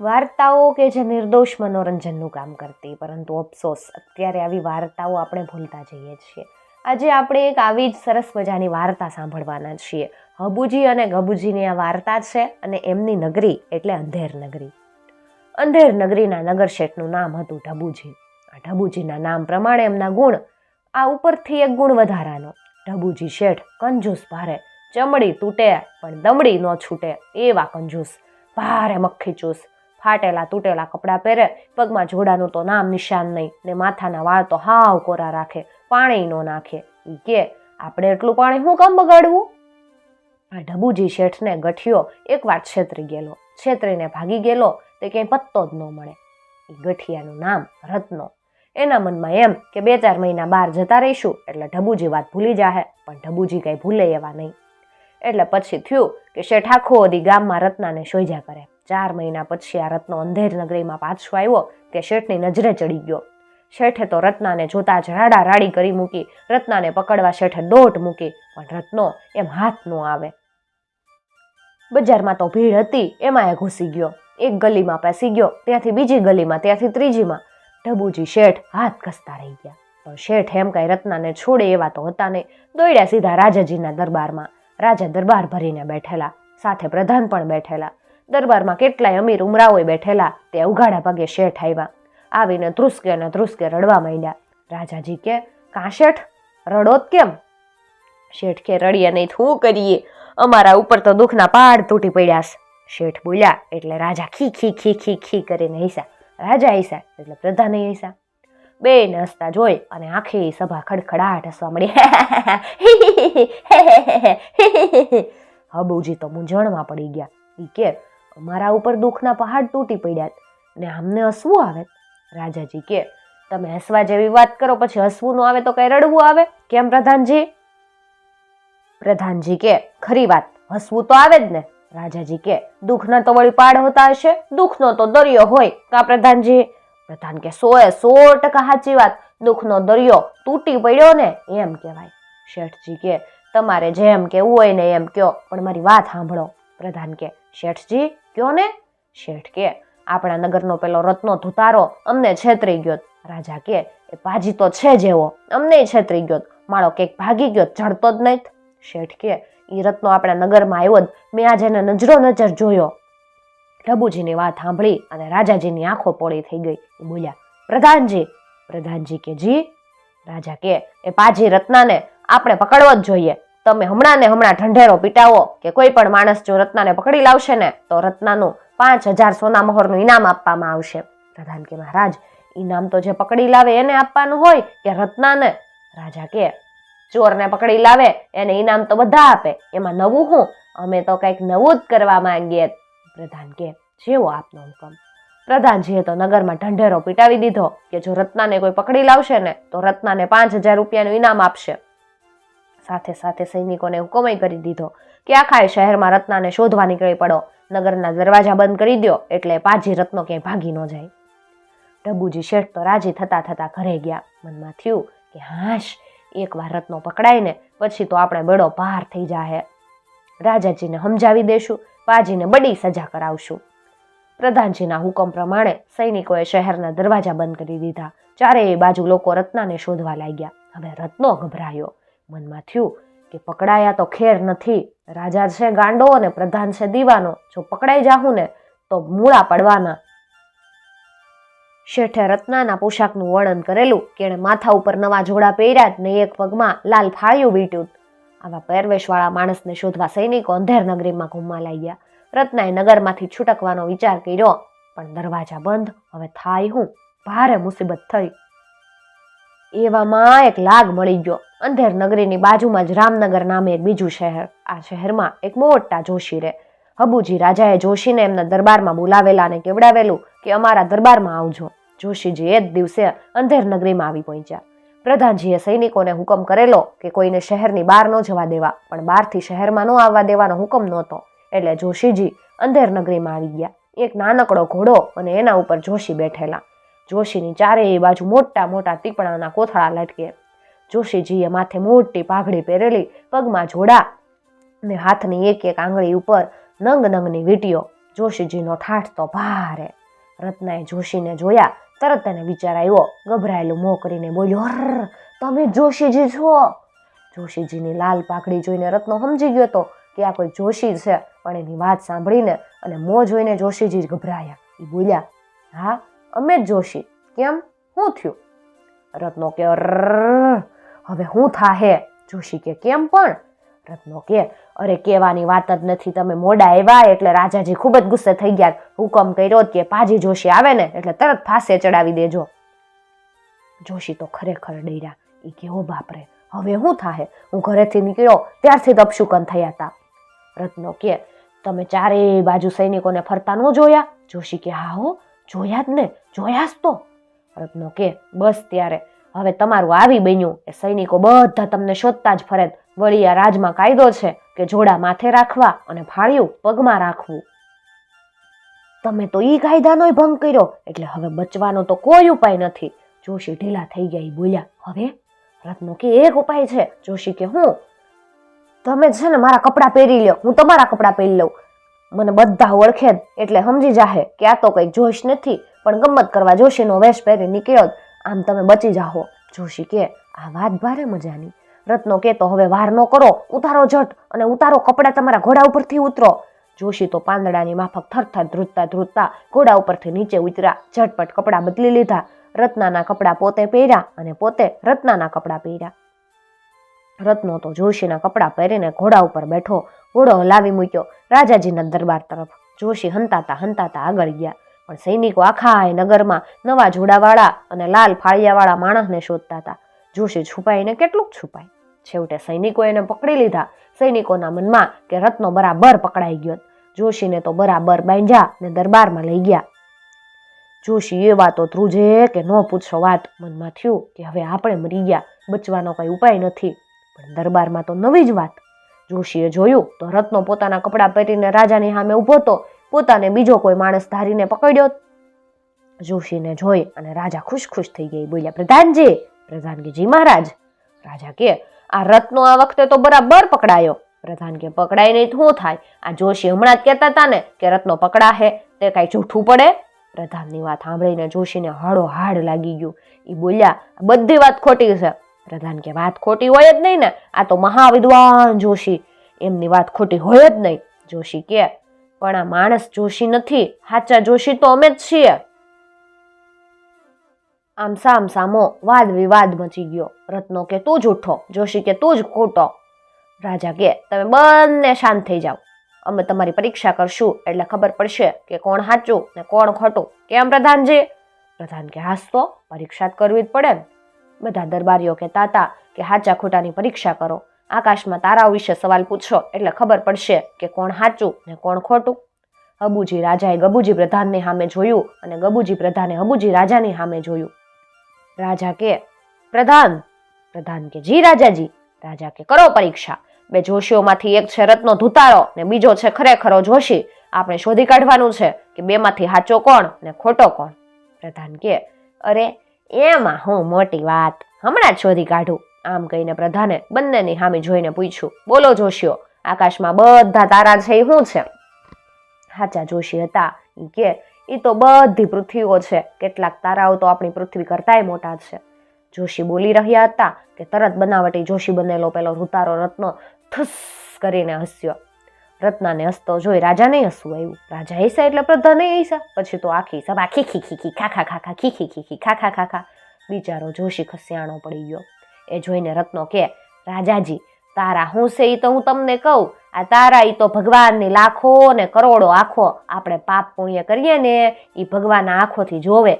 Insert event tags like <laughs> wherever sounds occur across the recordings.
વાર્તાઓ કે જે નિર્દોષ મનોરંજનનું કામ કરતી, પરંતુ અફસોસ, અત્યારે આવી વાર્તાઓ આપણે ભૂલતા જઈએ છીએ. આજે આપણે એક આવી જ સરસ મજાની વાર્તા સાંભળવાના છીએ. હબુજી અને ગબુજીની આ વાર્તા છે અને એમની નગરી એટલે અંધેર નગરી. અંધેર નગરીના નગર શેઠનું નામ હતું ઢબુજી. આ ઢબુજીના નામ પ્રમાણે એમના ગુણ આ ઉપરથી એક ગુણ વધારાનો. ઢબુજી શેઠ કંજૂસ ભારે. ચમડી તૂટે, પણ દમડી ન છૂટે એવા કંજૂસ. ભારે મક્ખી ચૂસ. ફાટેલા તૂટેલા કપડાં પહેરે, પગમાં જોડાનું તો નામ નિશાન નહીં ને માથાના વાળ તો હાવ કોરા રાખે, પાણી ન નાખે. એ કે, આપણે એટલું પાણી શું કામ બગાડવું? આ ઢબુજી શેઠને ગઠિયો એકવાર છેતરી ગયેલો. છેતરીને ભાગી ગયેલો, તે ક્યાંય પત્તો જ ન મળે. એ ગઠિયાનું નામ રત્નો. એના મનમાં એમ કે બે ચાર મહિના બહાર જતા રહીશું એટલે ઢબુજી વાત ભૂલી જાહે, પણ ઢબુજી કાંઈ ભૂલે એવા નહીં. એટલે પછી થયું કે શેઠ આખો ગામમાં રત્નાને શોધ્યા કરે. ચાર મહિના પછી આ રત્નો અંધેર નગરીમાં પાછો આવ્યો કે શેઠની નજરે ચડી ગયો. શેઠે તો રત્નાને જોતા જ રાડા રાડી કરી મૂકી, રત્નાને પકડવા શેઠે દોટ મૂકી, પણ રત્નો એમ હાથ ન આવે. બજારમાં તો ભીડ હતી, એમાં એ ઘૂસી ગયો. એક ગલીમાં પેસી ગયો, ત્યાંથી બીજી ગલીમાં, ત્યાંથી ત્રીજીમાં. ઢબુજી શેઠ હાથ ઘસતા રહી ગયા. પણ શેઠ એમ કાંઈ રત્નાને છોડે એવા તો હતા નહીં. દોડ્યા સીધા રાજાજીના દરબારમાં, રાજા દરબાર ભરીને બેઠેલા, સાથે પ્રધાન પણ બેઠેલા. દરબારમાં કેટલાય અમીર ઉમરાઓએ બેઠેલા તે ઉઘાડા પગે શેઠ આવ્યા. આવીને ધ્રુસકે ને ધ્રુસકે રડવા માંડ્યા. રાજાજી કે, કાં શેઠ? રડોત કેમ? શેઠ કે, રડીએ નહીં શું કરીએ? અમારા ઉપર તો દુઃખના પહાડ તૂટી પડ્યા શેઠ બોલ્યા, એટલે રાજા ખી ખી ખી ખી ખી કરીને હૈસા રાજા હૈસા એટલે પ્રધાને હૈસા બે હસતા જોઈ અને આખી સભા ખડખડાટ હસવા મળી. <laughs> હબુજી તો મૂંઝવણમાં પડી ગયા. એ કે અમારા ઉપર દુઃખના પહાડ તૂટી પડ્યા ને અમને હસવું આવે? રાજાજી કે, તમે હસવા જેવી વાત કરો, પછી હસવું ન આવે તો કઈ રડવું આવે? કેમ પ્રધાનજી? પ્રધાનજી કે, ખરી વાત, હસવું તો આવે જ ને. રાજાજી કે, દુઃખના તો વળી પાડ હોતા હશે, દુઃખનો તો દરિયો હોય, કા પ્રધાનજી? પ્રધાન કે એ સો ટકા સાચી વાત, દુઃખનો દરિયો તૂટી પડ્યો ને, એમ કહેવાય. શેઠજી કે, તમારે જેમ કેવું હોય ને એમ કયો, પણ મારી વાત સાંભળો. પ્રધાન કે, શેઠજી કયો ને? શેઠ કે, આપણા નગરનો પેલો રત્નો ધુતારો અમને છેતરી ગયો. રાજા કે, એ પાજી તો છે જેવો, અમને છેતરી ગયો. માળો કેક ભાગી ગયો જડતો જ નહીં. શેઠ કે એ રત્નો આપણા નગરમાં આવ્યો જ, મેં આજે એને નજરો નજર જોયો. પ્રભુજીની વાત સાંભળી અને રાજાજીની આંખો પોળી થઈ ગઈ. બોલ્યા, પ્રધાનજી. પ્રધાનજી કે, જી. રાજા કે, એ પાજી રત્નાને આપણે પકડવો જ જોઈએ. તમે હમણાં ને હમણાં ઢંઢેરો પીટાવો કે કોઈ પણ માણસ જો રત્નાને પકડી લાવશે ને, તો રત્નાનું પાંચ હજાર સોના મહોરનું ઇનામ આપવામાં આવશે. પ્રધાન કે, મહારાજ, ઇનામ તો જે પકડી લાવે એને આપવાનું હોય કે રત્નાને? રાજા કે, ચોરને પકડી લાવે, એને ઇનામ તો બધા આપે. એમાં નવું હું? અમે તો કંઈક નવું જ કરવા માંગીએ. પ્રધાન કે, જેવો આપનો હુકમ. પ્રધાનજીએ તો નગરમાં ઢંઢેરો પીટાવી દીધો કે જો રત્નાને કોઈ પકડી લાવશે ને, તો રત્નાને પાંચ હજાર રૂપિયાનું ઇનામ આપશે. સાથે સાથે સૈનિકોને હુકમય કરી દીધો કે આખા શહેરમાં રત્નાને શોધવા નીકળી પડો. નગરના દરવાજા બંધ કરી દો એટલે પાજી રત્નો ક્યાંય ભાગી ન જાય. ડબુજી શેઠ તો રાજી થતા થતા ઘરે ગયા. મનમાં થયું કે હાશ, એકવાર રત્નો પકડાઈને પછી તો આપણે બડો પાર થઈ જાહે. રાજાજીને સમજાવી દેશું, પાજીને બડી સજા કરાવશું. પ્રધાનજીના હુકમ પ્રમાણે સૈનિકોએ શહેરના દરવાજા બંધ કરી દીધા. ચારેય બાજુ લોકો રત્નાને શોધવા લાગ્યા. હવે રત્નો ગભરાયો. મનમાં થયું કે પકડાયા તો ખેર નથી, રાજા છે ગાંડો અને પ્રધાન છે દીવાનો, જો પકડાઈ જાહું ને, તો મૂળા પડવાના. શેઠે રત્નાના પોશાકનું વર્ણન કરેલું કે એણે માથા ઉપર નવા જોડા પહેર્યા ને એક પગમાં લાલ ફાળિયું વીટ્યું. આવા પહેરવેશવાળા માણસને શોધવા સૈનિકો અંધેર નગરીમાં ઘૂમવા લાગ્યા. રત્નાએ નગરમાંથી છૂટકવાનો વિચાર કર્યો, પણ દરવાજા બંધ, હવે થાય હું? ભારે મુસીબત થઈ. એવામાં એક લાગ મળી ગયો. અંધેર નગરીની બાજુમાં જ રામનગર નામે એક બીજું શહેર, આ શહેરમાં એક મોટા જોશી રહે હબુજી રાજાએ જોશીને એમના દરબારમાં બોલાવેલા અને કેવડાવેલું કે અમારા દરબારમાં આવજો. જોશીજી એ જ દિવસે અંધેર નગરીમાં આવી પહોંચ્યા. પ્રધાનજીએ સૈનિકોને હુકમ કરેલો કે કોઈને શહેરની બહાર ન જવા દેવા, પણ બહારથી શહેરમાં ન આવવા દેવાનો હુકમ નહોતો. એટલે જોશીજી અંધેર નગરીમાં આવી ગયા. એક નાનકડો ઘોડો અને એના ઉપર જોશી બેઠેલા. જોશીની ચારેય બાજુ મોટા મોટા ટીપણાના કોથળા લટકે જોશીજીએ માથે મોટી પાઘડી પહેરેલી પગમાં જોડા ને હાથની એક એક આંગળી ઉપર નંગ નંગની વીંટીઓ. જોશીજીનો ઠાઠ તો ભારે. રત્નાએ જોશીને જોયા તરત તેને વિચાર આવ્યો ગભરાયેલું મોં કરીને બોલ્યો અર તમે જોશીજી છો. જોશીજીની લાલ પાઘડી જોઈને રત્નો સમજી ગયો હતો કે આ કોઈ જોશી છે પણ એની વાત સાંભળીને અને મોં જોઈને જોશીજી ગભરાયા. એ બોલ્યા હા અમે જ જોશી. કેમ? શું થયું? રત્નો કે "અરર, હવે હું થાહે? જોશી કે કેમ પણ? રત્નો કે, અરે કહેવાની વાત જ નથી, તમે મોડા આવ્યા એટલે રાજાજી ખૂબ જ ગુસ્સે થઈ ગયા. હુકમ કર્યો કે પાજી જોશી આવે ને એટલે તરત ફાંસે ચડાવી દેજો. જોશી તો ખરેખર ડર્યા. એ કેવો બાપરે, હવે હું થાહે? હું ઘરેથી નીકળ્યો, ત્યારથી તપશુકન થયા હતા રત્નો કે, તમે ચારેય બાજુ સૈનિકોને ફરતા ન જોયા? જોશી કે, હા હો, જોયા જ ને જોયા જ તો. રત્નો કે, બસ ત્યારે. હવે તમારું આવી બન્યું એ સૈનિકો બધા તમને શોધતા જ ફરે. વળી આ રાજમાં કાયદો છે કે જોડા માથે રાખવા અને ફાળ્યું પગમાં રાખવું. તમે તો ઈ કાયદાનો ભંગ કર્યો, એટલે હવે બચવાનો તો કોઈ ઉપાય નથી. જોશી ઢીલા થઈ ગયા એ બોલ્યા, હવે? રત્નો કે એક ઉપાય છે? જોશી કે, હું? તમે છે ને મારા કપડાં પહેરી લ્યો, હું તમારા કપડાં પહેરી લઉં. મને બધા ઓળખે એટલે સમજી જાહે કે આ તો કંઈક જોશ નથી, પણ ગમત કરવા જોશીનો વેશ પહેરી નીકળ્યો. આમ તમે બચી જાહો. જોશી કે, આ વાત ભારે મજાની. રત્નો કે તો હવે વાર ન કરો. ઉતારો જટ અને ઉતારો કપડાં તમારા ઘોડા ઉપરથી ઉતરો. જોશી તો પાંદડાની માફક થરથર ધ્રુજતા ધ્રુજતા ઘોડા ઉપરથી નીચે ઉતર્યા. ઝટપટ કપડાં બદલી લીધા. રત્નાના કપડાં પોતે પહેર્યા અને પોતે રત્નાના કપડાં પહેર્યા. રત્નો તો જોશીના કપડાં પહેરીને ઘોડા ઉપર બેઠો. ઘોડો હલાવી મૂક્યો રાજાજીના દરબાર તરફ. જોશી હંતાતા હંતાતા આગળ ગયા. પણ સૈનિકો આખા એ નગરમાં નવા જોડાવાળા અને લાલ ફાળિયાવાળા માણસને શોધતા હતા જોશી છુપાઈને કેટલુંક છુપાય છેવટે સૈનિકો એને પકડી લીધા. સૈનિકોના મનમાં કે રત્નો બરાબર પકડાઈ ગયો. જોશીને તો બરાબર બાંધ્યા ને દરબારમાં લઈ ગયા. જોશી એ વાતો ધ્રુજે કે ન પૂછો વાત. મનમાં થયું કે હવે આપણે મરી ગયા. બચવાનો કઈ ઉપાય નથી. પણ દરબારમાં તો નવી જ વાત. જોશીએ જોયું તો રત્નો પોતાના કપડાં પહેરીને રાજાની સામે ઊભો હતો. પોતાને બીજો કોઈ માણસ ધારીને પકડ્યો. જોશીને જોઈ અને રાજા ખુશ ખુશ થઈ ગઈ. બોલ્યા, પ્રધાનજી પ્રધાન કે જી મહારાજ. રાજા કે, આ રત્નો આ વખતે તો બરાબર પકડાયો. પ્રધાન કે, પકડાય નહીં શું થાય? આ જોશી હમણાં જ કહેતા હતા ને કે રત્નો પકડાહે, તે કાંઈ જૂઠું પડે? પ્રધાનની વાત સાંભળીને જોશીને હાડો હાડ લાગી ગયું. એ બોલ્યા બધી વાત ખોટી છે. પ્રધાન કે, વાત ખોટી હોય જ નહીં ને? આ તો મહાવિદ્વાન જોશી. એમની વાત ખોટી હોય જ નહીં. જોશી કે પણ આ માણસ જોશી નથી સાચા જોશી તો અમે જ છીએ. આમ સામ સામો વાદ વિવાદ મચી ગયો. રત્નો કે તું જૂઠો જોશી કે તું જ ખોટો. રાજા કે, તમે બંને શાંત થઈ જાઓ. અમે તમારી પરીક્ષા કરશું, એટલે ખબર પડશે કે કોણ સાચું ને કોણ ખોટું. કેમ પ્રધાનજી પ્રધાન કે, હાસ તો, પરીક્ષા જ કરવી જ પડે બધા દરબારીઓ કહેતા હતા કે સાચા ખોટાની પરીક્ષા કરો. આકાશમાં તારાઓ વિશે સવાલ પૂછો એટલે ખબર પડશે કે કોણ સાચું ને કોણ ખોટું. હબુજી રાજાએ ગબુજી પ્રધાનની સામે જોયું અને ગબુજી પ્રધાને હબુજી રાજાની સામે જોયું. રાજા કે, પ્રધાન પ્રધાન કે, જી રાજાજી, રાજા કે, કરો પરીક્ષા. બે જોશીઓમાંથી એક છે રત્નો ધુતારો ને બીજો છે ખરેખરો જોશી. આપણે શોધી કાઢવાનું છે કે બેમાંથી સાચો કોણ ને ખોટો કોણ. પ્રધાન કે, અરે, એમાં હું મોટી વાત હમણાં જ શોધી કાઢું. આમ કહીને પ્રધાને બંનેની સામે જોઈને પૂછ્યું બોલો જોશીઓ આકાશમાં બધા તારા છે એ શું છે સાચા જોશી હતા કે એ તો બધી પૃથ્વીઓ છે કેટલાક તારાઓ તો આપણી પૃથ્વી કરતાંય મોટા છે જોશી બોલી રહ્યા હતા કે તરત બનાવટી જોશી બનેલો પેલો રૂતારો રત્નો થસ કરીને હસ્યો રત્નાને હસતો જોઈ રાજાને હસવું આવ્યું રાજા હસ્યા એટલે પ્રધાને હસ્યા પછી તો આખી સભા ખીખી ખીખી ખાખા ખાખા ખીખી ખીખી ખાખા ખાખા બિચારો જોશી ખસિયાણો પડી ગયો એ જોઈને રત્નો કે, રાજાજી, તારા હું છે એ તો હું તમને કહું, આ તારા એ તો ભગવાનની લાખો ને કરોડો આંખો આપણે પાપ પુણ્ય કરીએ ને એ ભગવાનના આંખોથી જોવે.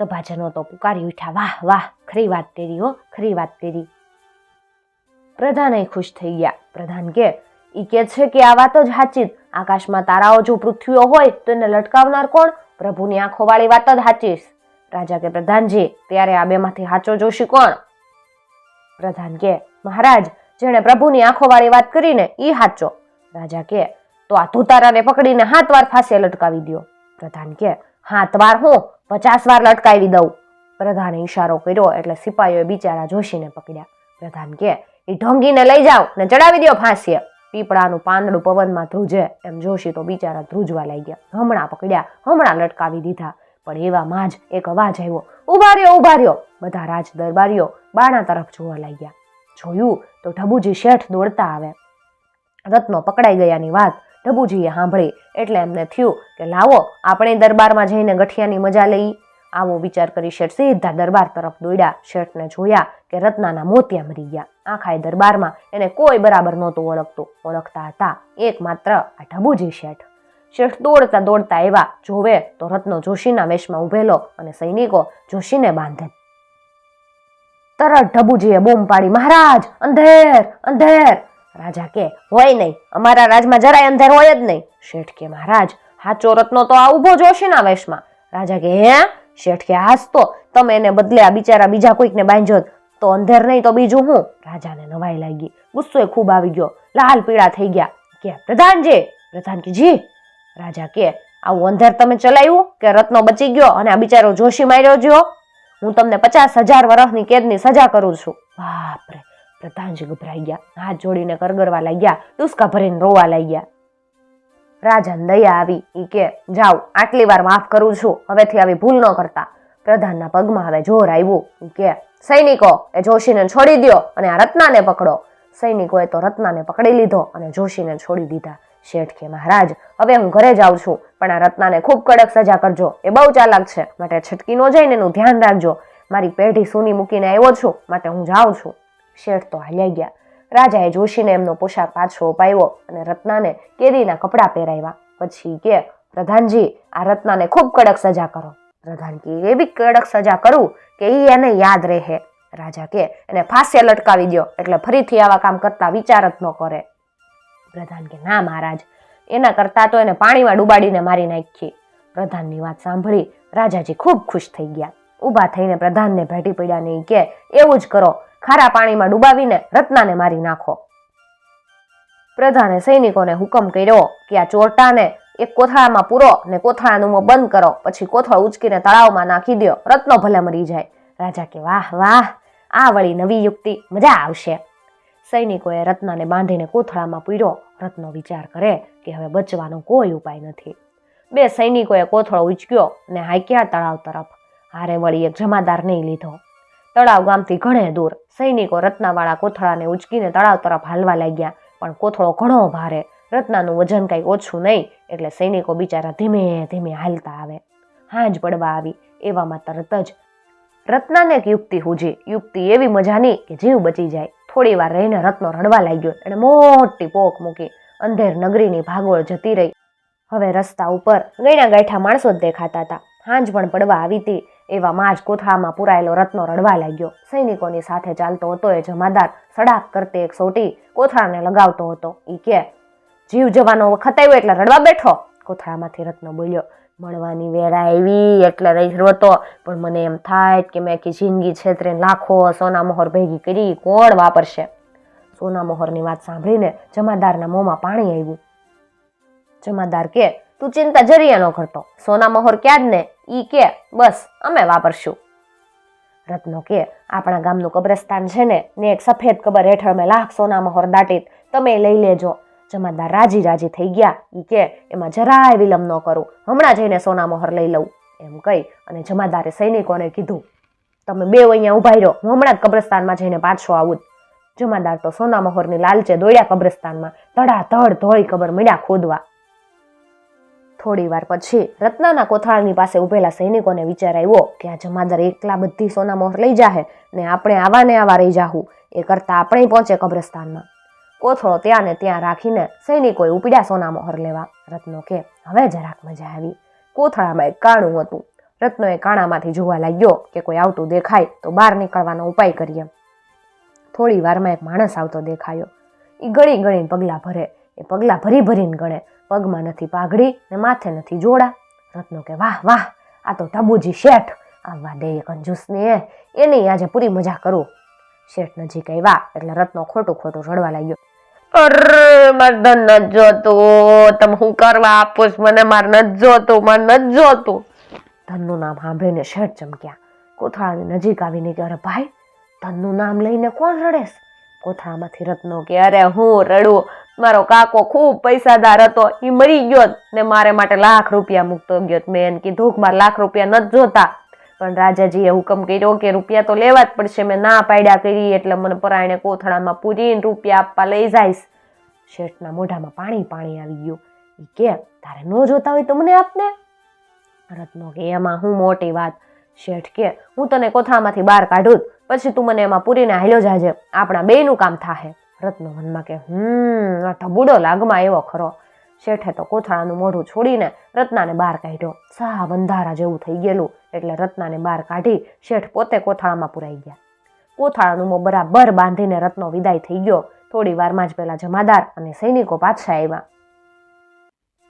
સભાજનો તો પુકારી ઉઠ્યા, વાહ વાહ, ખરી વાત તેરી હો, ખરી વાત તેરી. પ્રધાને ખુશ થઈ ગયા. પ્રધાન કે એ કે છે કે આ વાત જ સાચી આકાશમાં તારાઓ જો પૃથ્વીઓ હોય તો એને લટકાવનાર કોણ? પ્રભુની આંખો વાળી વાત જ સાચીશ રાજા કે, પ્રધાનજી, ત્યારે આ બેમાંથી સાચો જોશી કોણ? પ્રધાન કે, મહારાજ, જેણે પ્રભુની આંખોવાળી વાત કરીને ઈ સાચો રાજા કે, તો આ ધુતારાને પકડીને હાથ વાર ફાંસે લટકાવી દ્યો. પ્રધાન કે, હાથ વાર હું, પચાસ વાર લટકાવી દઉં. પ્રધાને ઈશારો કર્યો એટલે સિપાહીઓએ બિચારા જોશીને પકડ્યા. પ્રધાન કે એ ઢોંગીને લઈ જાઓ ને ચડાવી દ્યો ફાંસીએ. પીપળાનું પાંદડું પવનમાં ધ્રુજે, એમ જોશી તો બિચારા ધ્રુજવા લાગ્યા. હમણાં પકડ્યા, હમણાં લટકાવી દીધા. પણ એવામાં જ એક અવાજ આવ્યો, ઊભા રહ્યો ઊભા રહ્યો. બધા રાજ દરબારીઓ બાણા તરફ જોવા લાગ્યા. જોયું તો ઢબુજી શેઠ દોડતા આવે. રત્નો પકડાઈ ગયાની વાત ઢબુજીએ સાંભળી એટલે એમને થયું કે લાવો, આપણે દરબારમાં જઈને ગઠિયાની મજા લઈ. આવો વિચાર કરી શેઠ સીધા દરબાર તરફ દોડ્યા. શેઠને જોયા કે રત્નાના મોતિયા મરી ગયા. આખાય દરબારમાં એને કોઈ બરાબર નહોતું ઓળખતું. ઓળખતા હતા એકમાત્ર આ ઢબુજી શેઠ. શેઠ દોડતા દોડતા એવા જોવે તો રત્નો જોશીના વેશમાં ઊભેલો અને સૈનિકો જોશીને બાંધે. તરત ઢબુજીએ બૂમ પાડી, મહારાજ, અંધેર અંધેર. રાજા કે, હોય નહીં, અમારા રાજમાં જરાય અંધેર હોય જ નહીં. શેઠ કે, મહારાજ, હાચો રત્નો તો આ ઊભો જોશીના વેશમાં. રાજા કે, હે? શેઠ કે, હાસ તો, તમે એને બદલે આ બિચારા બીજા કોઈકને બાંધ્યો તો અંધેર નહીં તો બીજું હું? રાજાને નવાઈ લાગી. ગુસ્સો ખૂબ આવી ગયો. લાલ પીળા થઈ ગયા. કે પ્રધાનજી પ્રધાન કે, જી. રાજા કે, આવું અંધેર તમે ચલાવ્યું? કે રત્નો બચી ગયો અને આ બિચારો જોશી માર્યો જો હું તમને પચાસ હજાર વર્ષની કેદની સજા કરું છું. બાપરે, પ્રધાનજી ગભરાઈ ગયા. હાથ જોડીને કરગરવા લાગ્યા. ટુસકા ભરીને રોવા લાગ્યા. રાજાને દયા આવી ઈ કે, જાઓ, આટલી વાર માફ કરું છું. હવેથી આવી ભૂલ ન કરતા. પ્રધાનના પગમાં હવે જોર આવ્યું. કે, સૈનિકો, એ જોશીને છોડી દ્યો અને આ રત્નાને પકડો. સૈનિકોએ તો રત્નાને પકડી લીધો અને જોશીને છોડી દીધા. શેઠ કે મહારાજ, હવે હું ઘરે જાઉં છું, પણ આ રત્નાને ખૂબ કડક સજા કરજો, એ બહુ ચાલાક છે, માટે છટકી ન જઈને એનું ધ્યાન રાખજો. મારી પેઢી સૂની મૂકીને આવ્યો છું, માટે હું જાઉં છું. શેઠ તો હાલ્યા ગયા. રાજાએ જોશીને એમનો પોશાક પાછો અપાવ્યો અને રત્નાને કેદીના કપડાં પહેરાવ્યા. પછી કે, પ્રધાનજી, આ રત્નાને ખૂબ કડક સજા કરો. પ્રધાન કે, એવી કડક સજા કરું કે એ એને યાદ રહે. રાજા કે, એને ફાંસે લટકાવી દો એટલે ફરીથી આવા કામ કરતા વિચાર જ ન કરે. પ્રધાન કે, ના મહારાજ, એના કરતાં તો એને પાણીમાં ડૂબાડીને મારી નાખીએ. પ્રધાનની વાત સાંભળી રાજાજી ખૂબ ખુશ થઈ ગયા. ઊભા થઈને પ્રધાનને ભેટી પડ્યા નહીં કે, એવું જ કરો, ખારા પાણીમાં ડૂબાવીને રત્નાને મારી નાખો. પ્રધાને સૈનિકોને હુકમ કર્યો કે આ ચોરટાને એક કોથળામાં પૂરો ને કોથળાનું બંધ કરો, પછી કોથળ ઉચકીને તળાવમાં નાખી દો રત્નો ભલે મરી જાય. રાજા કે, વાહ વાહ, આ વળી નવી યુક્તિ, મજા આવશે. સૈનિકોએ રત્નાને બાંધીને કોથળામાં પૂર્યો રત્નો વિચાર કરે કે હવે બચવાનો કોઈ ઉપાય નથી. બે સૈનિકોએ કોથળો ઉચક્યો ને હાંક્યા તળાવ તરફ. હારે વળી એક જમાદાર નહીં લીધો. તળાવ ગામથી ઘણે દૂર. સૈનિકો રત્નાવાળા કોથળાને ઉચકીને તળાવ તરફ હાલવા લાગ્યા, પણ કોથળો ઘણો ભારે. રત્નાનું વજન કંઈ ઓછું નહીં, એટલે સૈનિકો બિચારા ધીમે ધીમે હાલતા આવે. હાંજ પડવા આવી. એવામાં તરત જ રત્નાને એક યુક્તિ હુજી. યુક્તિ એવી મજાની કે જીવ બચી જાય. થોડી વાર રહીને રત્નો રડવા લાગ્યો એણે મોટી પોક મૂકી અંધેર નગરીની ભાગોળ જતી રહી. હવે રસ્તા ઉપર ગયણા ગાંઠા માણસો જ દેખાતા હતા. હાંજ પણ પડવા આવી હતી એવામાં જ કોથળામાં પુરાયેલો રત્નો રડવા લાગ્યો. સૈનિકોની સાથે ચાલતો હતો એ જમાદાર, સડાક કરતે એક સોટી કોથળાને લગાવતો હતો. ઈ કે, જીવ જવાનો વખત આવ્યો એટલે રડવા બેઠો? કોથળામાંથી રત્નો બોલ્યો મળવાની વેળા આવી એટલે રહી હતો પણ મને એમ થાય કે મેં આખી જિંદગી છેતરે લાખો સોના મોહર ભેગી કરી, કોણ વાપરશે? સોના મોહરની વાત સાંભળીને જમાદારના મોંમાં પાણી આવ્યું. જમાદાર કે, તું ચિંતા જરીએ ન કરતો. સોના મોહર ક્યાં જ ને? ઈ કે, બસ, અમે વાપરશું. રત્નો કે, આપણા ગામનું કબ્રસ્તાન છે ને ને એક સફેદ કબર હેઠળ મેં લાખ સોના મોહર દાટી તમે લઈ લેજો. જમાદાર રાજી રાજી થઈ ગયા. ઈ કે, એમાં જરાય વિલંબ ન કરું. હમણાં જઈને સોના મોહર લઈ લઉં. એમ કહી અને જમાદારે સૈનિકોને કીધું, તમે બે અહીંયા ઊભા રહ્યો હું હમણાં જ કબ્રસ્તાનમાં જઈને પાછો આવું જમાદાર તો સોના મોહરની લાલચે દોડ્યા કબ્રસ્તાનમાં ધડાધડ ધોળી કબર મળ્યા ખોદવા. થોડી વાર પછી રત્નાના કોથળાની પાસે ઉભેલા સૈનિકોને વિચાર આવ્યો કે આ જમાદાર એકલા બધી સોના મોહર લઈ જાહે ને આપણે આવા ને આવા રહી જાહું. એ કરતાં આપણે પહોંચે કબ્રસ્તાનમાં. કોથળો ત્યાં ને ત્યાં રાખીને સૈનિકોએ ઉપડ્યા સોના મોહર લેવા. રત્નો કે, હવે જરાક મજા આવી. કોથળામાં એક કાણું હતું. રત્નોએ કાણામાંથી જોવા લાગ્યો કે કોઈ આવતું દેખાય તો બહાર નીકળવાનો ઉપાય કરીએ. થોડી વારમાં એક માણસ આવતો દેખાયો. એ ગણી ગણીને પગલાં ભરે. એ પગલાં ભરી ભરીને ગણે પગમાં નથી પાઘડી ને માથે નથી જોડા. રત્નો કે, વાહ વાહ, આ તો ટબુજી શેઠ. આવવા દે એ કંજૂસને એની આજે પૂરી મજા કરું. શેઠ નજીક આવ્યા એટલે રત્નો ખોટું ખોટું રડવા લાગ્યો. અરે માર ધન ન જોતો. તમે હું કરવા આપો મને માર ન જોતો, માર ન જોતો. ધનનું નામ સાંભળીને શેઠ ચમક્યા. કોથળાની નજીક આવીને કે અરે ભાઈ, ધનનું નામ લઈને કોણ રડેશ કોથળામાંથી રત્નો કે, અરે હું રડું. મારો કાકો ખૂબ પૈસાદાર હતો. એ મરી ગયો ને મારે માટે લાખ રૂપિયા મૂકતો ગયો. મેં એને કીધું કે મારે લાખ રૂપિયા નથી જોતા. પણ રાજાજીએ હુકમ કર્યો કે રૂપિયા તો લેવા જ પડશે, મેં ના પાડ્યા કરી, એટલે મને પરાયણે કોથળામાં પૂરીને રૂપિયા આપવા લઈ જઈશ. શેઠના મોઢામાં પાણી પાણી આવી ગયું. કે, તારે ન જોતા હોય તો મને આપને રત્નો કે, એમાં હું મોટી વાત. શેઠ કે, હું તને કોથળામાંથી બહાર કાઢું પછી તું મને એમાં પૂરીને હાલ્યો જાજે. આપણા બેનું કામ થાહે. રત્નો મનમાં કે, હમ, આ ઢબુડો લાગમાં એવો ખરો. શેઠે તો કોથળાનું મોઢું છોડીને રત્નાને બહાર કાઢ્યો. સા વંધારા જેવું થઈ ગયેલું. એટલે રત્નાને બહાર કાઢી શેઠ પોતે કોથળામાં પુરાઈ ગયા. કોથળાનું મો બરાબર બાંધીને રત્નો વિદાય થઈ ગયો. થોડી વારમાં જ પેલા જમાદાર અને સૈનિકો પાછા આવ્યા.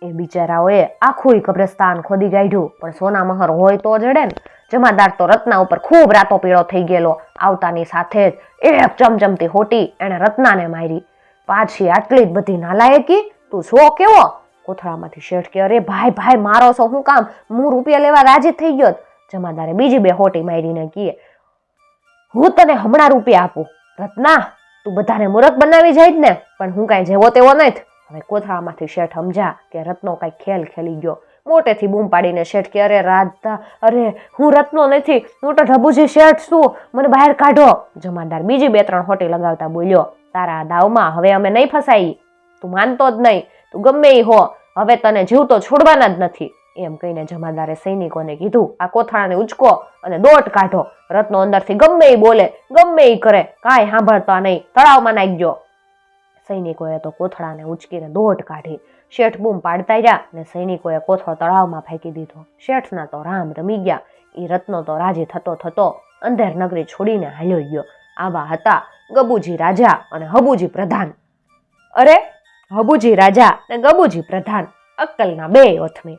એ બિચારાઓએ આખું કબ્રસ્તાન ખોદી કાઢ્યું. પણ સોના મહર હોય તો જડે ને. જમાદાર તો રત્ના ઉપર ખૂબ રાતો પીળો થઈ ગયેલો. આવતાની સાથે જ એક ચમચમતી હોટી એણે રત્નાને મારી. પાછી આટલી જ બધી નાલાયકી? તું છો કેવો? કોથળામાંથી શેઠ કે, અરે ભાઈ ભાઈ, મારો છો શું કામ? હું રૂપિયા લેવા રાજી થઈ ગયો જ." જમાદારે બીજી બે હોટી મારીને કીએ. હું તને હમણાં રૂપિયા આપું. રત્ના, તું બધાને મૂરખ બનાવી જાય જ ને. પણ હું કાંઈ જેવો તેવો નથી હવે કોથળામાંથી શેઠ સમજા કે રત્નો કાંઈ ખેલ ખેલી ગયો. મોટેથી બૂમ પાડીને શેઠ કે, અરે રાધા, અરે હું રત્નો નથી. હું તો ઢબુજી શેઠ છું. મને બહાર કાઢો. જમાદાર બીજી બે ત્રણ હોટી લગાવતા બોલ્યો, તારા દાવમાં હવે અમે નહીં ફસાઈ. તું માનતો જ નહીં. તું ગમે ઈ હો. હવે તને જીવતો છોડવાના જ નથી. એમ કહીને જમાદારે સૈનિકોને કીધું, આ કોથળાને ઉચકો અને દોટ કાઢો. રત્નો અંદરથી ગમે એ બોલે, ગમે એ કરે, કાંઈ સાંભળતા નહીં. તળાવમાં નાખજો. સૈનિકોએ તો કોથળાને ઉચકીને દોટ કાઢી, શેઠ બૂમ પાડતા રહ્યા ને સૈનિકોએ કોથળો તળાવમાં ફેંકી દીધો. શેઠના તો રામ રમી ગયા. એ રત્નો તો રાજી થતો થતો અંધેર નગરી છોડીને હાલ્યો ગયો. આવા હતા ગબુજી રાજા અને હબુજી પ્રધાન. અરે, હબુજી રાજા ને ગબુજી પ્રધાન, અક્કલના બે ઓથમી.